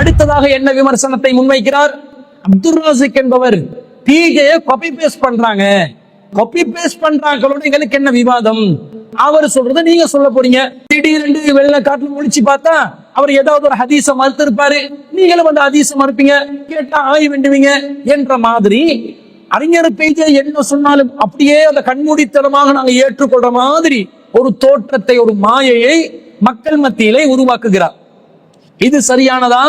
அடுத்ததாக என்ன விமர்சனத்தை முன்வைக்கிறார்? அப்துல் ராசிக் என்பவர். பிஜே காப்பி பேஸ்ட் பண்றாங்க. காப்பி பேஸ்ட் பண்றாங்களோட எங்களுக்கு என்ன விவாதம்? அவர் சொல்றதை நீங்க சொல்ல போறீங்க. திடீரென்று வெள்ள காட்டுல முழிச்சு பார்த்தா அவர் ஏதாவது ஒரு ஹதீச மறுத்திருப்பாரு. நீங்களும் அந்த ஹதீச மறுப்பீங்க. கேட்டா ஆய் வேண்டுவீங்க என்ற மாதிரி அறிஞர் பேஜ என்ன சொன்னாலும் அப்படியே அந்த கண்மூடித்தனமாக நாங்க ஏற்றுக்கொள்ற மாதிரி ஒரு தோற்றத்தை ஒரு மாயையை மக்கள் மத்தியிலே உருவாக்குகிறார். இது சரியானதா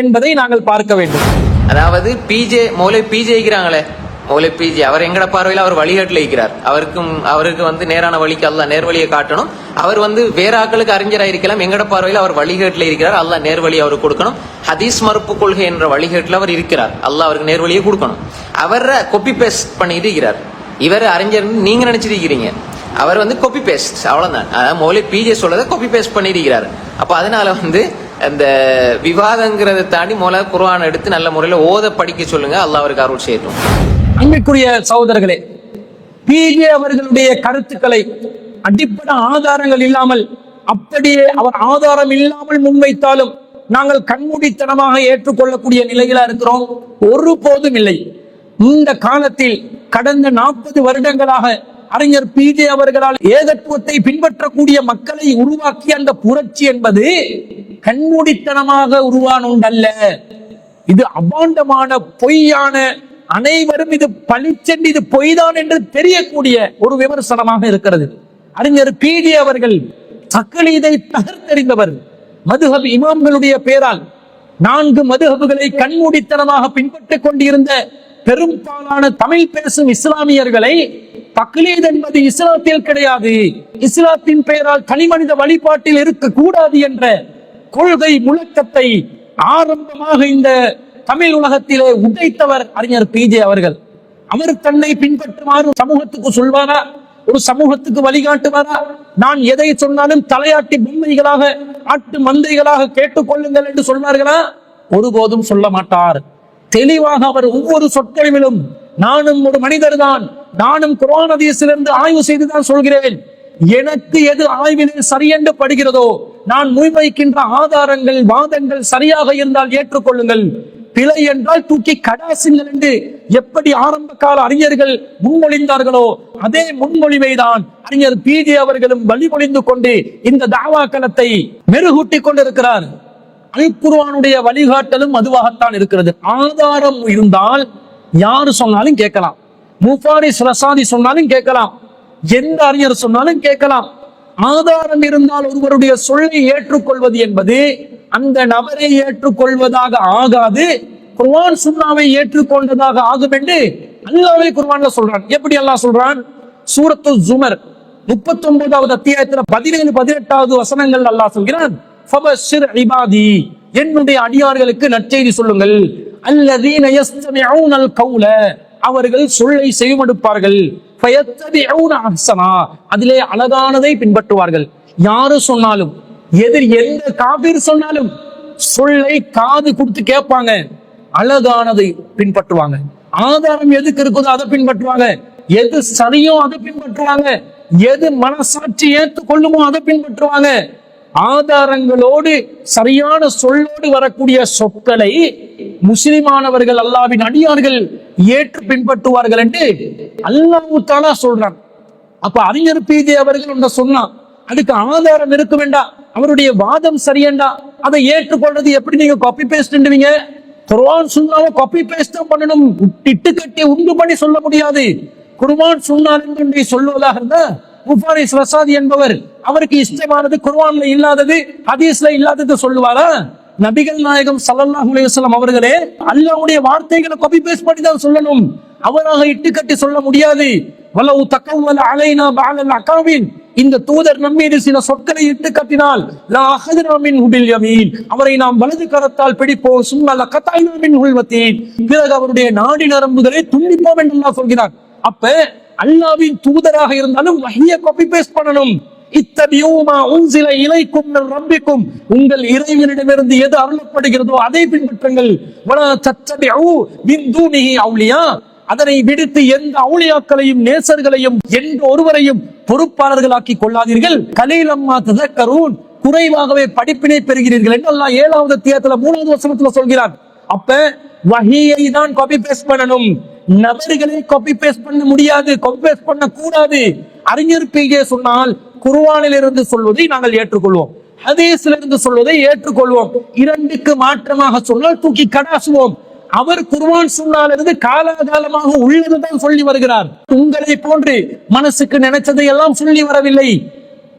என்பதை நாங்கள் பார்க்க வேண்டும். அதாவது பிஜே மௌலை பிஜே இருக்கிறாங்களே மௌலை பிஜே அவர் எங்கட பார்வையில் அவர் வழிகாட்டில் இருக்கிறார் அவருக்கும் அவருக்கு வந்து நேரான வழிக்கு அல்ல நேர்வழியை காட்டணும். அவர் வந்து வேற ஆட்களுக்கு அறிஞராக இருக்கலாம். எங்கட பார்வையில் அவர் வழிகாட்டில் இருக்கிறார். அல்ல நேர்வழி அவருக்கு கொடுக்கணும். ஹதீஸ் மறுப்பு கொள்கை என்ற வழிகாட்டில் அவர் இருக்கிறார். அல்ல அவருக்கு நேர்வழியை கொடுக்கணும். அவரை கொப்பி பேஸ்ட் பண்ணிட்டு இருக்கிறார். இவர் அறிஞர் நீங்க நினைச்சிருக்கிறீங்க அவர் வந்து கொப்பி பேஸ்ட் அவ்வளவுதான். அதாவது மௌலி பிஜே சொல்றதை கொப்பி பேஸ்ட் பண்ணிருக்கிறார் அப்ப அதனால வந்து அந்த விவாதங்கிறத தாண்டி மொல குர்ஆன் எடுத்து நல்ல முறையில் ஓத படிக்க சொல்லுங்க. அல்லாஹ் அவருக்கு அருள் செய்யட்டும். அன்பிற்குரிய சகோதரர்களே பிஜே அவர்களுடைய கருத்துக்களை அடிப்படை ஆதாரங்கள் இல்லாமல் அப்படியே அவர் ஆதாரம் இல்லாமல் முன்வைத்தாலும் நாங்கள் கண்மூடித்தனமாக ஏற்றுக்கொள்ளக்கூடிய நிலையில இருக்கிறோம். ஒருபோதும் இல்லை. இந்த காலத்தில் கடந்த நாற்பது வருடங்களாக அறிஞர் பிஜே அவர்களால் ஏகத்துவத்தை பின்பற்றக்கூடிய மக்களை உருவாக்கிய அந்த புரட்சி என்பது கண்மூடித்தனமாக உருவான ஒன்றல்ல இது அபாண்டமான பொய்யான அனைவரும் இது பளிச்சென்று இது பொய்தான் என்று தெரியக்கூடிய ஒரு விமர்சனமாக இருக்கிறது. அறிஞர் பிடி அவர்கள் தக்லீதை தகர்த்தெறிந்தவர். மதுஹப் இமாம்களுடைய பெயரால் நான்கு மதுஹபுகளை கண்மூடித்தனமாக பின்பற்றிக் கொண்டிருந்த பெரும்பாலான தமிழ் பேசும் இஸ்லாமியர்களை தக்லீத் என்பது இஸ்லாத்தில் கிடையாது. இஸ்லாத்தின் பெயரால் தனிமனித வழிபாட்டில் இருக்கக்கூடாது என்ற கொள்கை முழக்கத்தை ஆரம்பமாக இந்த தமிழ் உலகத்திலே உடைத்தவர் அறிஞர் பிஜே அவர்கள். அவர் தன்னை பின்பற்றுமாறு சமூகத்துக்கு சொல்வாரா? ஒரு சமூகத்துக்கு வழிகாட்டுவாரா? நான் எதை சொன்னாலும் தலையாட்டி பொம்மைகளாக ஆட்டு மந்தைகளாக கேட்டுக்கொள்ளுங்கள் என்று சொல்வார்களா? ஒருபோதும் சொல்ல மாட்டார். தெளிவாக அவர் ஒவ்வொரு சொற்களிலும் நானும் ஒரு மனிதர் தான் நானும் குர்ஆன் ஹதீஸிலிருந்து ஆய்வு செய்துதான் சொல்கிறேன். எனக்கு எது ஆய்வினில் சரியென்று படுகிறதோ நான் முன்வைக்கின்ற ஆதாரங்கள் வாதங்கள் சரியாக இருந்தால் ஏற்றுக்கொள்ளுங்கள். பிழை என்றால் தூக்கி கடாசுங்கள் என்று எப்படி ஆரம்ப கால அறிஞர்கள் முன்மொழிந்தார்களோ அதே முன்மொழிவை தான் அறிஞர் பிஜே அவர்களும் வழிமொழிந்து கொண்டு இந்த தாவா களத்தை மெருகூட்டி கொண்டிருக்கிறார். அல்குர்வானுடைய வழிகாட்டலும் அதுவாகத்தான் இருக்கிறது. ஆதாரம் இருந்தால் யாரு சொன்னாலும் கேட்கலாம். முஃபாரிஸ் ரசாதி சொன்னாலும் கேட்கலாம். எந்த அறிஞர் சொன்னாலும் கேட்கலாம். ஆதாரம் இருந்தால் ஒருவருடைய சொல்லை ஏற்றுக்கொள்வது என்பது அந்த நபரை ஏற்றுக்கொள்வதாக ஆகாது. குர்வான் சுன்னாவை ஏற்றுக்கொண்டதாக ஆகும் என்று அல்லாவே குர்வான்ல சொல்றான். எப்படி அல்லாஹ் சொல்றான்? சூரத்து ஜுமர் முப்பத்தி ஒன்பதாவது அத்தியாயத்துல பதினேழு பதினெட்டாவது வசனங்கள் அல்லாஹ் சொல்கிறான். இபாதி. என்னுடைய அடியார்களுக்கு நற்செய்தி சொல்லுங்கள். அல்லதீன யஸ்தமிஊனல் கௌல அவர்கள் சொல்லை செவிமடுப்பார்கள் அதிலே அழகானதை பின்பற்றுவார்கள். யாரு சொன்னாலும் எதிர் எந்த காபீர் சொன்னாலும் சொல்லை காது கொடுத்து கேட்பாங்க. அழகானதை பின்பற்றுவாங்க. ஆதாரம் எதுக்கு இருக்குதோ அதை பின்பற்றுவாங்க. எது சரியோ அதை பின்பற்றுவாங்க. எது மனசாட்சி ஏற்றுக்கொள்ளுமோ அதை பின்பற்றுவாங்க. ஆதாரங்களோடு சரியான சொல்லோடு வரக்கூடிய சொற்களை முஸ்லிமானவர்கள் அல்லாவின் அடியார்கள் ஏற்று பின்பற்றுவார்கள் என்று அல்லாஹ் தாலா சொல்றான். அப்ப அறிஞர் பீதி அவர்கள் ஒன்றை சொன்னான் அதுக்கு ஆதாரம் இருக்க வேண்டாம் அவருடைய வாதம் சரியண்டா? அதை ஏற்றுக்கொள்றது எப்படி நீங்க காப்பி பேஸ்ட்ன்றீங்க குர்வான் சுன்னாவை காப்பி பேஸ்ட் தான் பண்ணணும். இட்டு கட்டி உண்டு பண்ணி சொல்ல முடியாது. குர்வான் சுன்னார் என்று சொல்லுவதாக இருந்தா முஃபாரிஸ் வசாதி என்பவர் அவருக்கு இஷ்டமானது குர்வான்ல இல்லாதது ஹதீஸ்ல இல்லாதது சொல்லுவாரா? நபிகள் நாயகம் ஸல்லல்லாஹு அலைஹி அவர்களே அல்லாஹ்வுடைய வார்த்தைகளை காப்பி பேஸ்ட் பண்ணி தான் சொல்லணும். அவராக இட்டு கட்டி சொல்ல முடியாது. வலவு தக்கவல அலைனா பாலல் அகாவின். இந்த தூதர் நம்மீது சில சொற்களை இட்டு கட்டினால் லா அஹதுனா மின்ஹு யமீன். அவரை நாம் வலது கரத்தால் பிடிப்போம். சும்மா லகதாய்னா மின் வத்தீன். பிறகு அவருடைய நாடி நரம்புகளை துண்டிப்போம் என்று அல்லாஹ் சொல்கிறார் அப்ப அல்லாவின் தூதராக இருந்தாலும் வஹிய காப்பி பேஸ்ட் பண்ணணும். இத்தபியூமா உன்சில இலைக்கும் மின் ரப்பிக்கும். உங்கள் இறைவனிடமிருந்து எது அருளப்படுகிறதோ அதை பின்பற்றுங்கள். வலா தத்தபிஉ மின் தூனிஹி அவுலியா அதனை விடுத்து எந்த அவுளியாக்களையும் நேசர்களையும் எந்த ஒருவரையும் பொறுப்பாளர்களாக்கி கொள்ளாதீர்கள். கலீலம்மா ததக்கரூன். குறைவாகவே படிப்பினை பெறுகிறீர்கள் என்று அல்லாஹ் ஏழாவது அத்தியாயத்துல மூணாவது வசனத்துல சொல்கிறார் அப்ப வகையை தான் காப்பி பேஸ்ட் பண்ணணும். நபர்களை காப்பி பேஸ்ட் பண்ண முடியாது காப்பி பேஸ்ட் பண்ண கூடாது அறிஞர் பிஜே சொன்னால் குருவானிலிருந்து இருந்து சொல்வதை நாங்கள் ஏற்றுக்கொள்வோம். ஹதீஸ்ல இருந்து சொல்வதை ஏற்றுக்கொள்வோம். இரண்டுக்கு மாற்றமாக சொன்னால் தூக்கி கடாசுவோம். அவர் குர்ஆன் சொன்னாலிருந்து காலாகாலமாக உள்ளதுதான் சொல்லி வருகிறார். உங்களை போன்று மனசுக்கு நினைச்சதை எல்லாம் சொல்லி வரவில்லை.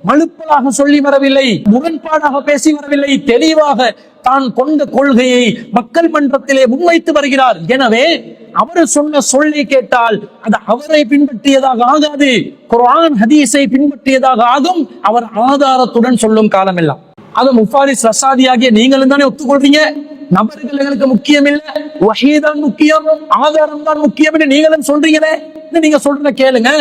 மழுப்பலாக சொல்லி வரவில்லை முரண்பாடாக பேசி வரவில்லை தெளிவாக தான் கொண்ட கொள்கையை மக்கள் மன்றத்திலே முன்வைத்து வருகிறார். எனவே அவர் சொன்ன சொல்லை கேட்டால் அது அவரை பின்பற்றியதாக ஆகாது. குரான் ஹதீஸை பின்பற்றியதாக ஆகும். அவர் ஆதாரத்துடன் சொல்லும் காலமெல்லாம். அது முஃபாரிஸ் ரசாதியாகிய நீங்களும் தானே ஒத்துக்கொள்றீங்க நபர்கள் எங்களுக்கு முக்கியம் இல்ல வஹீதான் முக்கியம் ஆதாரம் தான் முக்கியம் நீங்களும் சொல்றீங்களே? நீங்க சொல்றத கேளுங்க.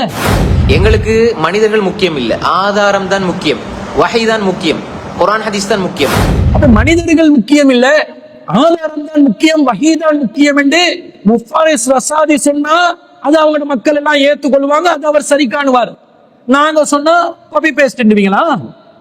எங்களுக்கு மனிதர்கள் முக்கியம் இல்ல ஆதாரம் தான் முக்கியம் வஹை தான் முக்கியம் குர்ஆன் ஹதீஸ் தான் முக்கியம். அப்ப மனிதர்கள் முக்கியம் இல்ல ஆதாரம் தான் முக்கியம் வஹீதான் முக்கியம் என்று முஃபாரிஸ் ரசாதி சொன்னா அது அவங்க மக்கள் எல்லாம் ஏத்துக்கொள்வாங்க அது அவர் சரி காணுவார். நாங்க சொன்னா காப்பி பேஸ்ட்வீங்களா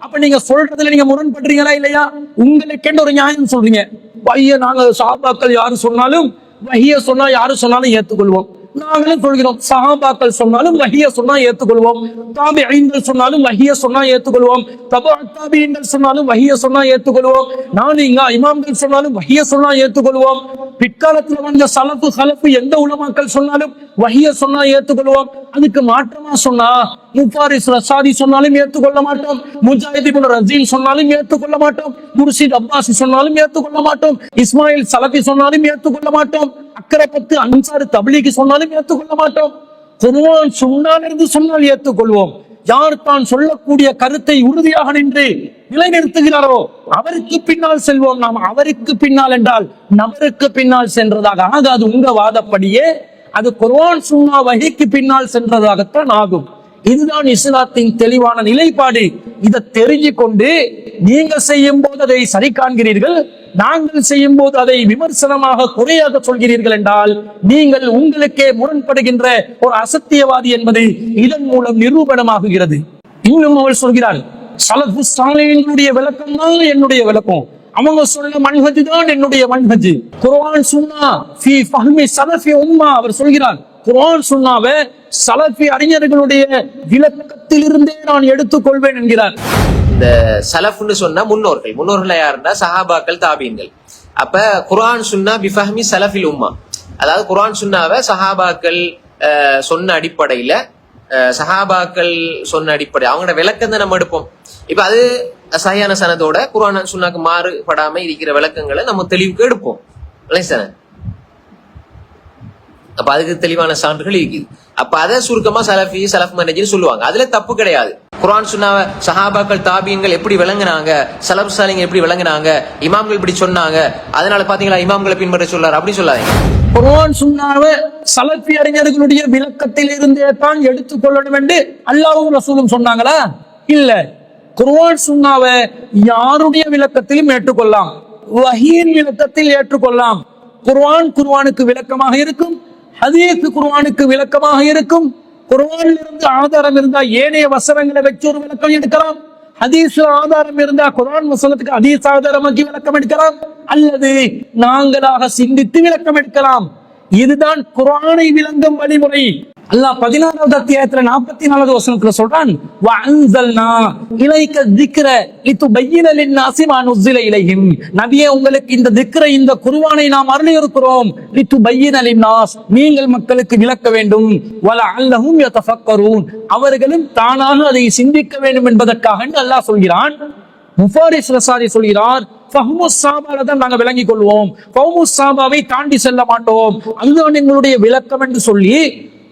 அப்ப நீங்க சொல்றதுல நீங்க முரண்படுறீங்களா இல்லையா? உங்களுக்கென்று ஒரு நியாயம் சொல்றீங்க. வைய நாங்க சாபாக்கள் யாரு சொன்னாலும் வஹிய சொன்னா யாரு சொன்னாலும் ஏத்துக்கொள்வோம். நாங்களும் சொல்கிறோம் சஹாபாக்கள் சொன்னாலும் வஹிய சொன்னா ஏத்துக்கொள்வோம். தாபிஈன்கள் சொன்னாலும் வஹிய சொன்னா ஏத்துக்கொள்வோம். தபா தாபியங்கள் சொன்னாலும் வஹிய சொன்னா ஏத்துக்கொள்வோம். நான் இங்க இமாம்கள் சொன்னாலும் வஹிய சொன்னா ஏத்துக்கொள்வோம். பிற்காலத்துல வந்த சலப்பு சலப்பு எந்த உலமாக்கள் சொன்னாலும் வஹிய சொன்னா ஏத்துக்கொள்வோம். அதுக்கு மாற்றமா சொன்னா முஃபாரிஸ் ரசாதி சொன்னாலும் ஏத்துக்கொள்ள மாட்டோம். முஜாஹித் இப்னு ரஜீல் சொன்னாலும் ஏற்றுக்கொள்ள மாட்டோம். முர்ஷித் அப்பாசி சொன்னாலும் ஏத்துக்கொள்ள மாட்டோம். இஸ்மாயில் சலபி சொன்னாலும் ஏத்துக்கொள்ள மாட்டோம். அக்கரைப்பத்து அன்சாரு தபிலிக்கு சொன்னாலும் ஏத்துக்கொள்ள மாட்டோம். குருவான் சொன்னாலிருந்து சொன்னால் ஏற்றுக்கொள்வோம். யார் தான் சொல்லக்கூடிய கருத்தை உறுதியாக நின்று நிலைநிறுத்துகிறாரோ அவருக்கு பின்னால் செல்வோம். நாம் அவருக்கு பின்னால் என்றால் நபருக்கு பின்னால் சென்றதாக ஆகாது. உங்க வாதப்படியே அது குரோன் சுன்னா வகைக்கு பின்னால் சென்றதாகத்தான் ஆகும். இதுதான் இஸ்லாத்தின் தெளிவான நிலைப்பாடு. இதை தெரிஞ்சு கொண்டு நீங்க செய்யும் போது அதை சரி காண்கிறீர்கள் நாங்கள் செய்யும் போது அதை விமர்சனமாக குறையாக சொல்கிறீர்கள் என்றால் நீங்கள் உங்களுக்கே முரண்படுகின்ற ஒரு அசத்தியவாதி என்பது இதன் மூலம் நிரூபணமாகுகிறது. இன்னும் அவள் சொல்கிறாள் சலஃபு ஸ்டாலினுடைய விளக்கம் தான் என்னுடைய விளக்கம். அவங்க சொன்ன மன்ஹஜ் தான் என்னுடைய மன்ஹஜ். குர்ஆன் சுன்னா ஃபி ஃபஹ்மி சலஃபி உம்மா அவர் சொல்கிறார். குரான் சுன்னாவை சலஃபி அறிஞர்களுடைய விளக்கத்திலிருந்தே நான் எடுத்துக்கொள்வேன் என்கிறார். இந்த சலஃப்னு சொன்னா முன்னோர்கள். முன்னோர்கள் யாருன்னா சஹாபாக்கள் தாபீன்கள். அப்ப குரான் சுன்னா பிஃபஹ்மி சலஃபில் உம்மா. அதாவது குரான் சுன்னாவை சஹாபாக்கள் சொன்ன அடிப்படையில சஹாபாக்கள் சொன்ன அடிப்படை. அவங்களோட விளக்கம் தான் நம்ம எடுப்போம். இப்ப அது சஹியான சனதோட குரான் சுன்னாக்கு மாறுபடாம இருக்கிற விளக்கங்களை நம்ம தெளிவுக்கு எடுப்போம். இல்லைங்க சார்? அப்ப அதுக்கு தெளிவான சான்றுகள் இருக்குது அப்ப அதை சுருக்கமா சலஃபி சலஃப் மனஜின்னு சொல்லுவாங்க. அதுல தப்பு கிடையாது. குர்ஆன் சுன்னாவ சஹாபாக்கள் தாபியங்கள் எப்படி விளங்குனாங்க? சலப் சாலிங்க எப்படி விளங்குனாங்க? இமாம்கள் இப்படி சொன்னாங்க. அதனால பாத்தீங்களா இமாம்களை பின்பற்ற சொல்லாரு? அப்படி சொல்லாதீங்க. குரான் சுன்னாவ சலஃபி அறிஞர்களுடைய விளக்கத்தில் இருந்தே தான் எடுத்துக்கொள்ளணும் என்று அல்லாவும் ரசூலும் சொன்னாங்களா? இல்ல. குர்வான் சுன்னாவை யாருடைய விளக்கத்திலும் ஏற்றுக்கொள்ளலாம்? வஹீன் விளக்கத்தில் ஏற்றுக்கொள்ளலாம். குர்வான் குர்வானுக்கு விளக்கமாக இருக்கும். ஹதீஸ் குர்ஆனுக்கு விளக்கமாக இருக்கும். குர்வானில் இருந்து ஆதாரம் இருந்தா ஏனைய வசனங்களை வச்சு ஒரு விளக்கம் எடுக்கலாம். ஹதீஸ் ஆதாரம் இருந்தா குரான் வசனத்துக்கு ஹதீஸ் ஆதாரமாக்கி விளக்கம் எடுக்கலாம். அல்லது நாங்களாக சிந்தித்து விளக்கம் எடுக்கலாம். இதுதான் குரானை விளங்கும் வழிமுறை. அல்லாஹ் பதினாறாவது அத்தியாயத்துல நாற்பத்தி நாலாவது வசனத்துல சொல்றான் இலைக்க திக்ர இத்து லின்னாசி மா நுஸ்ஸில இலையும் நபியே உங்களுக்கு இந்த திக்ரை இந்த குருவானை நாம் அருளியிருக்கிறோம். லிதுபய்யின நாஸ் நீங்கள் மக்களுக்கு விளக்க வேண்டும். வலஅல்லஹும் யதஃபக்கரூன். அவர்களும் தானாக அதை சிந்திக்க வேண்டும் என்பதற்காக அல்லாஹ் சொல்கிறான். முஃபாரிஸ் ரசாரி சொல்கிறார் ஃபஹ்மு சாபால தான் நாங்க விளங்கிக் கொள்வோம். ஃபஹ்மு சாபாவை தாண்டி செல்ல மாட்டோம். அதுதான் எங்களுடைய விளக்கம் என்று சொல்லி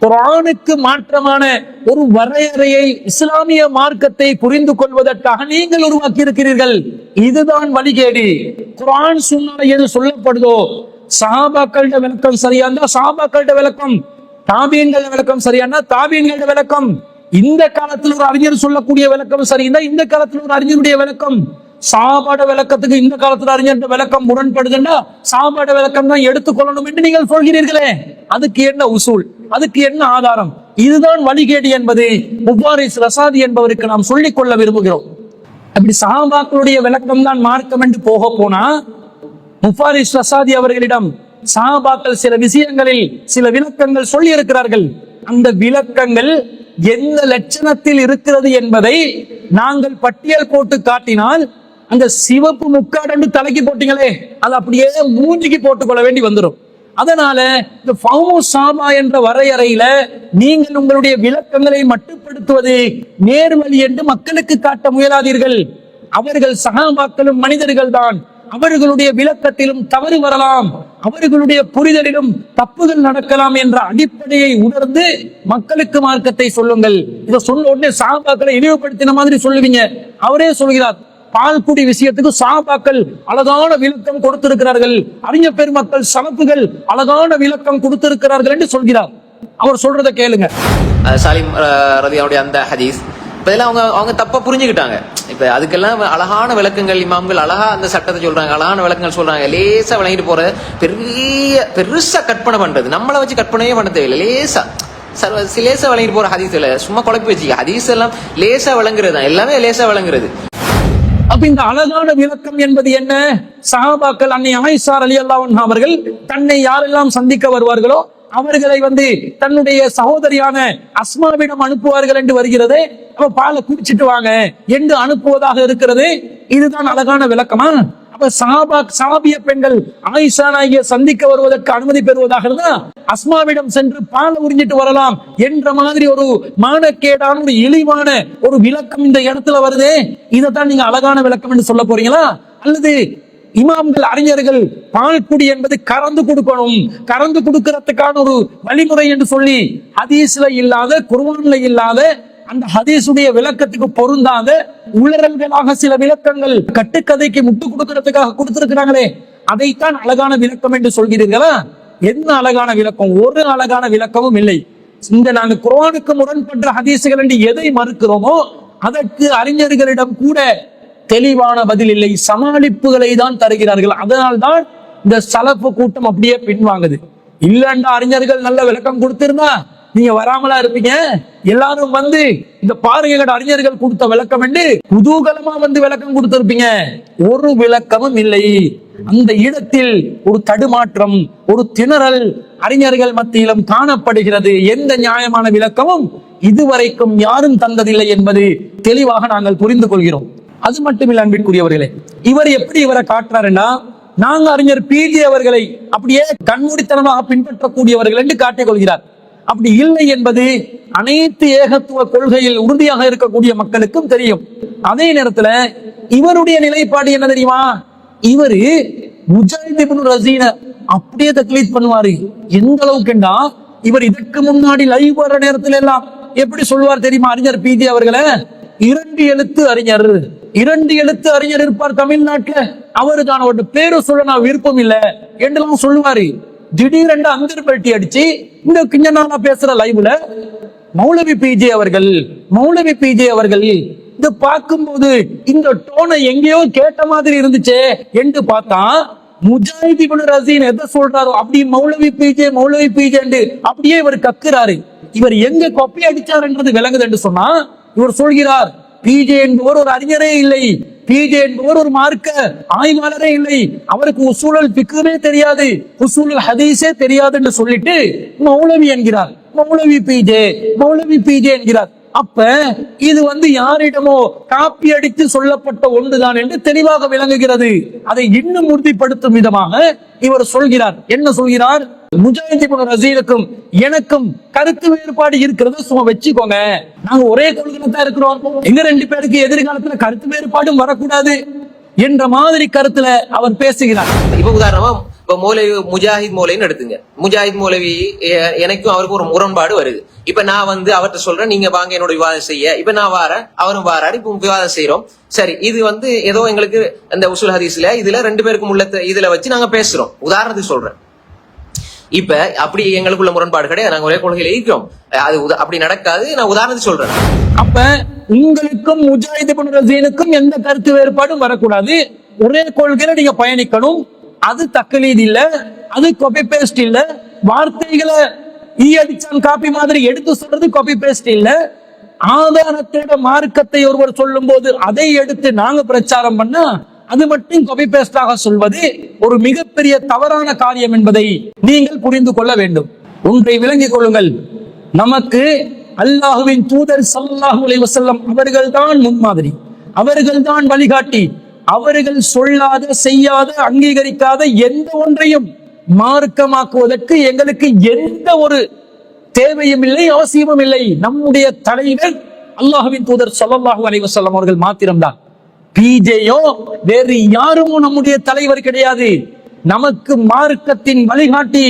குரானுக்கு மாற்றமான ஒரு வரையறையை இஸ்லாமிய மார்க்கத்தை புரிந்து கொள்வதற்காக நீங்கள் உருவாக்கி இருக்கிறீர்கள் இதுதான் வழிகேடு. குரான் சுன்னால எது சொல்லப்படுதோ சஹாபாக்களோட விளக்கம் சரியா இருந்தா சஹாபாக்களோட விளக்கம் தாபியங்கள விளக்கம் சரியானா தாபியங்கள விளக்கம். இந்த காலத்துல ஒரு அறிஞர் சொல்லக்கூடிய விளக்கம் சரியா இந்த காலத்தில் ஒரு அறிஞருடைய விளக்கம். சாபாட விளக்கத்துக்கு இந்த காலத்துல அறிஞர் விளக்கம் முரண்படுதுன்னா சாபாட விளக்கம் தான் எடுத்துக்கொள்ளணும் என்று நீங்கள் சொல்கிறீர்களே. அதுக்கு என்ன உசூல்? அதுக்கு என்ன ஆதாரம்? இதுதான் வழிகேடு என்பது. முபாரிஸ் ரசாதி என்பவருக்கு நாம் சொல்லிக் கொள்ள விரும்புகிறோம். அப்படி சாபாக்களுடைய விளக்கம் தான் மார்க்கம் என்று போக போனா முஃபாரிஸ் ரசாதி அவர்களிடம் சாபாக்கள் சில விஷயங்களில் சில விளக்கங்கள் சொல்லி இருக்கிறார்கள் அந்த விளக்கங்கள் எந்த லட்சணத்தில் இருக்கிறது என்பதை நாங்கள் பட்டியல் போட்டு காட்டினால் அந்த சிவப்பு முக்காடண்டு தலைக்கு போட்டீங்களே அது அப்படியே மூஞ்சிக்கு போட்டுக்கொள்ள வேண்டி வந்துடும் அதனால இந்த ஃபௌமு சாமா என்ற வரையறையில நீங்கள் உங்களுடைய விளக்கங்களை மட்டுப்படுத்துவது நேர்வழி என்று மக்களுக்கு காட்ட முயலாதீர்கள். அவர்கள் சகாபாக்களும் மனிதர்கள் தான் அவர்களுடைய விளக்கத்திலும் தவறு வரலாம். அவர்களுடைய புரிதலிலும் தப்புகள் நடக்கலாம் என்ற அடிப்படையை உணர்ந்து மக்களுக்கு மார்க்கத்தை சொல்லுங்கள். இதை சொன்ன உடனே சாபாக்களை இழிவுபடுத்தின மாதிரி சொல்லுவீங்க. அவரே சொல்கிறார் பால்குடி விஷயத்துக்கு சாபாக்கள் அழகான விளக்கம் கொடுத்திருக்கிறார்கள். அறிஞர் பெருமக்கள் சமப்புகள் அழகான விளக்கம் கொடுத்திருக்கிறார்கள் என்று சொல்கிறார். அவர் சொல்றதை கேளுங்க. சாலிம் அஹ், ரதியாவுடைய அந்த ஹதீஸ். இப்ப இதெல்லாம் அவங்க அவங்க தப்பா புரிஞ்சுக்கிட்டாங்க. இப்ப அதுக்கெல்லாம் அழகான விளக்கங்கள் இமாம்கள் அழகா அந்த சட்டத்தை சொல்றாங்க அழகான விளக்கங்கள் சொல்றாங்க. லேசா விளங்கிட்டு போகிற பெரிய பெருசா கற்பனை பண்றது. நம்மளை வச்சு கற்பனையே பண்ண தேவையில்லை. லேசா. சர்வ லேசாக விளங்கிட்டு போற ஹதீஸ் இல்ல. சும்மா குழப்பி வச்சுக்க. ஹதீஸ் எல்லாம் லேசா விளங்குறது தான் எல்லாமே லேசா விளங்குறது. அப்ப இந்த அழகான விளக்கம் என்பது என்ன? சஹாபாக்கள் அன்னை ஆயிஷார் அலி அல்லாஹ் அவர்கள் தன்னை யாரெல்லாம் சந்திக்க வருவார்களோ அவர்களை வந்து தன்னுடைய சகோதரியான அஸ்மாவிடம் அனுப்புவார்கள் என்று வருகிறது. அப்ப பாலை குடிச்சிட்டு வாங்க. என்று அனுப்புவதாக இருக்கிறது. இதுதான் அழகான விளக்கமா? அப்ப சாபா சாபிய பெண்கள் ஆயிஷா நாயகிய சந்திக்க வருவதற்கு அனுமதி பெறுவதாக இருந்தா அஸ்மாவிடம் சென்று பால் உறிஞ்சிட்டு வரலாம் என்ற மாதிரி ஒரு மானக்கேடான ஒரு இழிவான ஒரு விளக்கம் இந்த இடத்துல வருது. இதைத்தான் நீங்க அழகான விளக்கம் என்று சொல்ல போறீங்களா? அல்லது இமாம்கள் அறிஞர்கள் பால் குடி என்பது கறந்து கொடுக்கணும் கறந்து கொடுக்கறதுக்கான ஒரு வழிமுறை என்று சொல்லி ஹதீஸ்ல இல்லாத குர்ஆன்ல இல்லாத அந்த ஹதீஸுடைய விளக்கத்துக்கு பொருந்தாத. உளறல்களாக சில விளக்கங்கள் கட்டுக்கதைக்கு முட்டு கொடுக்கறதுக்காக கொடுத்திருக்கிறாங்களே அதைத்தான் அழகான விளக்கம் என்று சொல்கிறீர்களா? என்ன அழகான விளக்கம்? ஒரு அழகான விளக்கமும் இல்லை. இந்த நாங்கள் குரானுக்கு முரண்பட்ட ஹதீசுகள் என்று எதை மறுக்கிறோமோ அதற்கு அறிஞர்களிடம் கூட தெளிவான பதில் இல்லை. சமாளிப்புகளை தான் தருகிறார்கள். அதனால்தான் இந்த சலப்பு கூட்டம் அப்படியே பின்வாங்குது. இல்லண்டா அறிஞர்கள் நல்ல விளக்கம் கொடுத்திருந்தா நீங்க வராமலா இருப்பீங்க? எல்லாரும் வந்து இந்த பாருங்க அறிஞர்கள் கொடுத்த விளக்கம் என்று குதூகலமா வந்து விளக்கம் கொடுத்திருப்பீங்க. ஒரு விளக்கமும் இல்லை. அந்த இடத்தில் ஒரு தடுமாற்றம் ஒரு திணறல் அறிஞர்கள் மத்தியிலும் காணப்படுகிறது. எந்த நியாயமான விளக்கமும் இதுவரைக்கும் யாரும் தந்ததில்லை என்பது தெளிவாக நாங்கள் புரிந்து கொள்கிறோம். அது மட்டுமில்ல அன்பிற்குரியவர்களே. இவர் எப்படி இவரை காட்டுறாருன்னா நாங்க அறிஞர் பிஜி அவர்களை அப்படியே கண்மூடித்தனமாக பின்பற்றக்கூடியவர்கள் என்று காட்டிக் கொள்கிறார். அப்படி இல்லை என்பது அனைத்து ஏகத்துவ கொள்கையில் உறுதியாக இருக்கக்கூடிய மக்களுக்கும் தெரியும். அதே நேரத்துல இவருடைய நிலைப்பாடு என்ன தெரியுமா? இவரு முஜாஹித் ரசீன அப்படியே தக்லீத் பண்ணுவாரு. எந்த அளவுக்குண்டா? இவர் இதற்கு முன்னாடி லைவ் வர நேரத்துல எல்லாம் எப்படி சொல்லுவார் தெரியுமா அறிஞர் பிஜி அவர்களை? இரண்டு எழுத்து அறிஞர். இரண்டு எழுத்து அறிஞர் இருப்பார் தமிழ்நாட்டுல. அவரு தான் அவருடைய பேரு சொல்ல நான் விருப்பம் இல்லை. என்றெல்லாம் சொல்லுவாரு. திடீரென்று அந்தர் பெல்ட்டி அடிச்சு இந்த கிஞ்சனானா பேசுற லைவ்ல மௌலவி பிஜே அவர்கள் மௌலவி பிஜே அவர்கள் இது பார்க்கும்போது இந்த டோனை எங்கேயோ கேட்ட மாதிரி இருந்துச்சே என்று பார்த்தா முஜாஹித் இப்னு ரசீன் எதை சொல்றாரோ அப்படி மௌலவி பிஜே மௌலவி பிஜே அப்படியே இவர் கக்குறாரு இவர் எங்க கொப்பி அடிச்சாருன்றது விளங்குது என்று சொன்னா இவர் சொல்கிறார் பிஜே என்பவர் ஒரு அறிஞரே இல்லை. பிஜே என்பவர் ஒரு மார்க்க ஆய்வாளரே இல்லை. அவருக்கு உசூழல் பிக்குமே தெரியாது. உசூழல் ஹதீஸே தெரியாது என்று சொல்லிட்டு மௌலவி என்கிறார். மௌலவி பிஜே மௌலவி பிஜே என்கிறார். அப்ப இது வந்து யாரிடமோ காப்பி அடித்து சொல்லப்பட்ட ஒன்றுதான் என்று தெளிவாக விளங்குகிறது. அதை இன்னும் உறுதிப்படுத்தும் விதமாக இவர் சொல்கிறார். என்ன சொல்கிறார்? முஜாஹித் ரசீலுக்கும் எனக்கும் கருத்து வேறுபாடு இருக்கிறத. சும்மா வச்சுக்கோங்க. நாங்க ஒரே கொள்கையில தான் இருக்கிறோம். எங்க ரெண்டு பேருக்கு எதிர்காலத்துல கருத்து வேறுபாடும் வரக்கூடாது என்ற மாதிரி கருத்துல அவர் பேசுகிறார். இப்ப உதாரணமா இப்ப மௌலவி முஜாஹித் மௌலவின்னு எடுத்துங்க. முஜாஹித் மௌலவி எனக்கும் அவருக்கும் ஒரு முரண்பாடு வருது. இப்ப நான் வந்து அவர்கிட்ட சொல்றேன் நீங்க வாங்க என்னோட விவாதம் செய்ய. இப்ப நான் வாரேன் அவரும் வாராரு இப்ப விவாதம் செய்யறோம் சரி இது வந்து ஏதோ எங்களுக்கு அந்த உசுல் ஹதீஸ்ல இதுல ரெண்டு பேருக்கும் உள்ள இதுல வச்சு நாங்க பேசுறோம். உதாரணத்துக்கு சொல்றேன். இப்ப அப்படி எங்களுக்குள்ள முரண்பாடு கிடையாது. நாங்க ஒரே கொள்கையில இருக்கிறோம். அது அப்படி நடக்காது. நான் உதாரணத்துக்கு சொல்றேன். அப்ப உங்களுக்கும் முஜாஹித் ரசீனுக்கும் எந்த கருத்து வேறுபாடும் வரக்கூடாது. ஒரே கொள்கையில நீங்க பயணிக்கணும். அது தக்கலீது இல்ல அது கொபி பேஸ்ட் இல்ல. வார்த்தைகளை ஈ அடிச்சான் காப்பி மாதிரி எடுத்து சொல்றது காப்பி பேஸ்ட் இல்ல. ஆதாரத்தோட மார்க்கத்தை ஒருவர் சொல்லும் போது அதை எடுத்து நாங்க பிரச்சாரம் பண்ணா அது மட்டும் கொபி பேஸ்டாக சொல்வது ஒரு மிகப்பெரிய தவறான காரியம் என்பதை நீங்கள் புரிந்து கொள்ள வேண்டும். ஒன்றை விளங்கிக் கொள்ளுங்கள். நமக்கு அல்லாஹுவின் தூதர் ஸல்லல்லாஹு அலைஹி அவர்கள் அவர்கள்தான் முன்மாதிரி. அவர்கள்தான் வழிகாட்டி. அவர்கள் சொல்லாத செய்யாத அங்கீகரிக்காத எந்த ஒன்றையும் மார்க்கமாக்குவதற்கு எங்களுக்கு எந்த ஒரு தேவையும் இல்லை அவசியமும் இல்லை. நம்முடைய தலைவர் அல்லாஹுவின் தூதர் சல்லாஹூ அலைவசல்லம் அவர்கள் மாத்திரம்தான். பிஜேயோ வேறு யாருமோ நம்முடைய தலைவர் கிடையாது. நமக்கு மார்க்கத்தின் வழிகாட்டி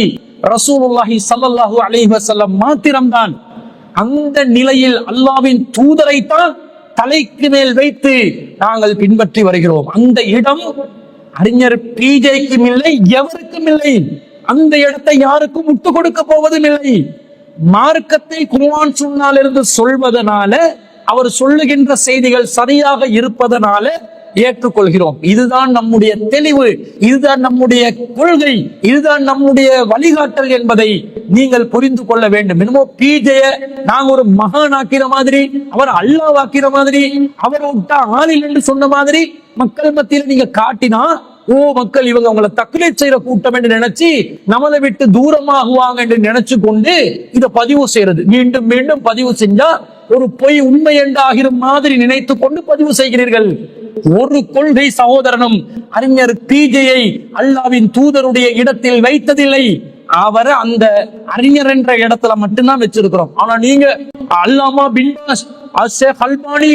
ரசூலுல்லாஹி ஸல்லல்லாஹு அலைஹி வஸல்லம் மாத்திரம்தான். அந்த நிலையில் அல்லாஹ்வின் தூதரைத்தான் தலைக்கு மேல் வைத்து நாங்கள் பின்பற்றி வருகிறோம். அந்த இடம் அறிஞர் பிஜேக்கும் இல்லை எவருக்கும் இல்லை. அந்த இடத்தை யாருக்கும் விட்டு கொடுக்க போவதும் இல்லை. மார்க்கத்தை குர்ஆன் சுன்னால் இருந்து சொல்வதனால அவர் சொல்லுகின்ற செய்திகள் சரியாக இருப்பதனால ஏற்றுக்கொள்கிறோம். இதுதான் நம்முடைய தெளிவு இதுதான் நம்முடைய கொள்கை இதுதான் நம்முடைய வழிகாட்டல் என்பதை நீங்கள் புரிந்து கொள்ள வேண்டும். என்னமோ பிஜேய நாங்க ஒரு மகான் ஆக்கிற மாதிரி அவர் அல்லாஹ் ஆக்கிற மாதிரி அவர் விட்டா ஆளில் என்று சொன்ன மாதிரி மக்கள் மத்தியில் நீங்க காட்டினா ஓ மக்கள் இவங்க அவங்களை தக்கலை செய்யற கூட்டம் என்று நினைச்சு நம்மளை விட்டு தூரமாகுவாங்க என்று நினைச்சு கொண்டு இதை பதிவு செய்யறது. மீண்டும் மீண்டும் பதிவு செஞ்சா ஒரு பொய் உண்மை என்று ஆகிற மாதிரி நினைத்து கொண்டு பதிவு செய்கிறீர்கள். ஒரு கொள்கை சகோதரனும் அறிஞர் பிஜேயை அல்லாவின் தூதருடைய இடத்தில் வைத்ததில்லை. அவரை அந்த அறிஞர் என்ற இடத்துல மட்டும்தான் வச்சிருக்கிறோம். ஆனா நீங்க அல்லாமா பின்பாஸ் அஷேக் அல்பானி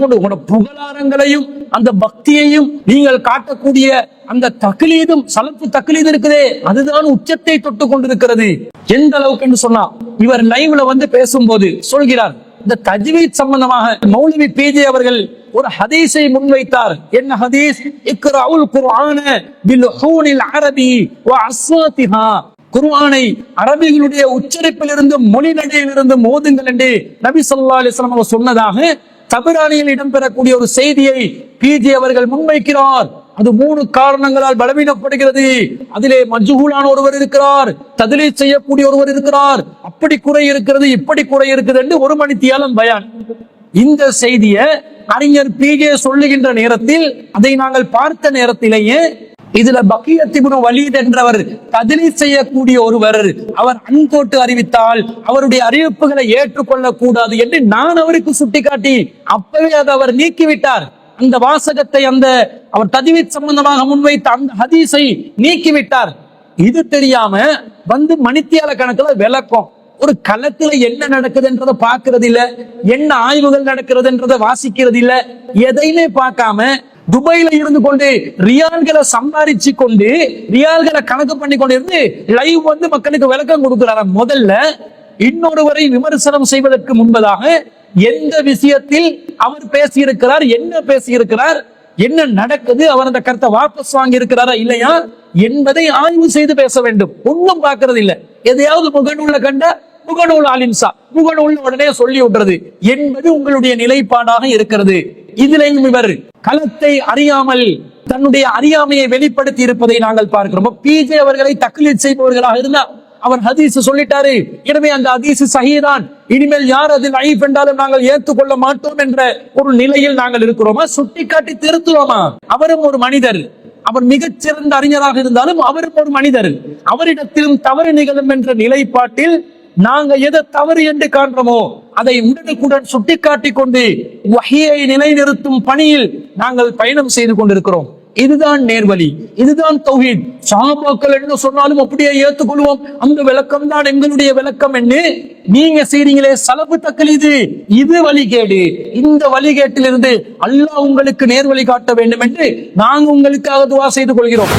கொண்டு உங்களோட புகழாரங்களையும் அந்த பக்தியையும் நீங்கள் காட்டக்கூடிய அந்த தக்லீதும் சலப்பு தக்லீது இருக்குதே அதுதான் உச்சத்தை தொட்டு கொண்டிருக்கிறது. எந்த அளவுக்கு என்று சொன்னா இவர் லைவ்ல வந்து பேசும்போது சொல்கிறார் இந்த தஜ்வீத் சம்பந்தமாக மௌலவி பேஜே அவர்கள் ஒரு ஹதீஸை முன்வைத்தார். என்ன ஹதீஸ்? இக்ரவுல் குர்ஆன பில் ஹூனில் அரபி வ அஸ்வாத்திஹா குர்ஆனை அரபிகளுடைய உச்சரிப்பிலிருந்து மொழி நடையிலிருந்து மோதுங்கள் என்று நபி சொல்லா அலிஸ்லாம் அவர் சொன்னதாக தபிரானியில் இடம்பெறக்கூடிய ஒரு செய்தியை பிஜே அவர்கள் முன்வைக்கிறார். அது மூணு காரணங்களால் பலவீனப்படுகிறது. அதிலே மஜ்ஹூலான ஒருவர் இருக்கிறார். ததிலே செய்யக்கூடிய ஒருவர் இருக்கிறார். அப்படி குறை இருக்கிறது இப்படி குறை இருக்குது என்று ஒரு மணித்தியாலும் பயான். இந்த செய்தியை அறிஞர் பிஜே சொல்லுகின்ற நேரத்தில் அதை நாங்கள் பார்த்த நேரத்திலேயே இதுல பக்கியத்திபுன வலீத் என்றவர் கதிரை செய்யக்கூடிய ஒருவர். அவர் அன்போட்டு அறிவித்தால் அவருடைய அறிவிப்புகளை ஏற்றுக்கொள்ள கூடாது என்று நான் அவருக்கு சுட்டிக்காட்டி அப்பவே அதை அவர் நீக்கிவிட்டார். அந்த வாசகத்தை அந்த அவர் ததிவித் சம்பந்தமாக முன்வைத்த அந்த ஹதீஸை நீக்கிவிட்டார். இது தெரியாம வந்து மணித்தியால கணக்குல விளக்கம். ஒரு களத்துல என்ன நடக்குதுன்றத பாக்குறது இல்ல என்ன ஆய்வுகள் நடக்கிறதுன்றத வாசிக்கிறது இல்ல எதையுமே பார்க்காம துபாயில இருந்து கொண்டு ரியால்களை சம்பாரிச்சு கொண்டு ரியால்களை கணக்கு பண்ணி கொண்டு இருந்து லைவ் வந்து மக்களுக்கு விளக்கம் கொடுக்கிறார முதல்ல இன்னொருவரை விமர்சனம் செய்வதற்கு முன்பதாக எந்த விஷயத்தில் அவர் பேசியிருக்கிறார் என்ன பேசியிருக்கிறார் என்ன நடக்குது அவர் அந்த கருத்தை வாபஸ் வாங்கி இருக்கிறாரா இல்லையா என்பதை ஆய்வு செய்து பேச வேண்டும். ஒன்றும் பார்க்கறது இல்ல. எதையாவது முகநூல கண்ட முகநூல் ஆலின்சா முகநூல் உடனே சொல்லி விடுறது என்பது உங்களுடைய நிலைப்பாடாக இருக்கிறது. இதிலேயும் இவர் களத்தை அறியாமல் தன்னுடைய அறியாமையை வெளிப்படுத்தி இருப்பதை நாங்கள் பார்க்கிறோம். பிஜே அவர்களை தக்லீத் செய்பவர்களாக இருந்தா அவர் ஹதீஸ் சொல்லிட்டாரு. எனவே அந்த ஹதீஸ் சகிதான் இனிமேல் யார் அதில் ஐப் என்றாலும் நாங்கள் ஏற்றுக்கொள்ள மாட்டோம் என்ற ஒரு நிலையில் நாங்கள் இருக்கிறோமா? சுட்டிக்காட்டி திருத்துவோமா? அவரும் ஒரு மனிதர். அவர் மிகச்சிறந்த அறிஞராக இருந்தாலும் அவரும் ஒரு மனிதர். அவரிடத்திலும் தவறு நிகழும் என்ற நிலைப்பாட்டில் நாங்க எதை தவறு என்று காண்றோமோ அதை உடனுக்குடன் சுட்டிக்காட்டி கொண்டு வகையை நிலைநிறுத்தும் பணியில் நாங்கள் பயணம் செய்து கொண்டிருக்கிறோம். இதுதான் நேர்வழி இதுதான் தௌஹீத். சாபாக்கள் என்ன சொன்னாலும் அப்படியே ஏத்துக்கொள்வோம் அந்த விளக்கம் தான் எங்களுடைய விளக்கம் என்று நீங்க செய்றீங்களே சலப்பு தக்கலீது இது வழிகேடு. இந்த வழிகேட்டிலிருந்து அல்லாஹ் உங்களுக்கு நேர்வழி காட்ட வேண்டும் என்று நாங்க உங்களுக்காக துவா செய்து கொள்கிறோம்.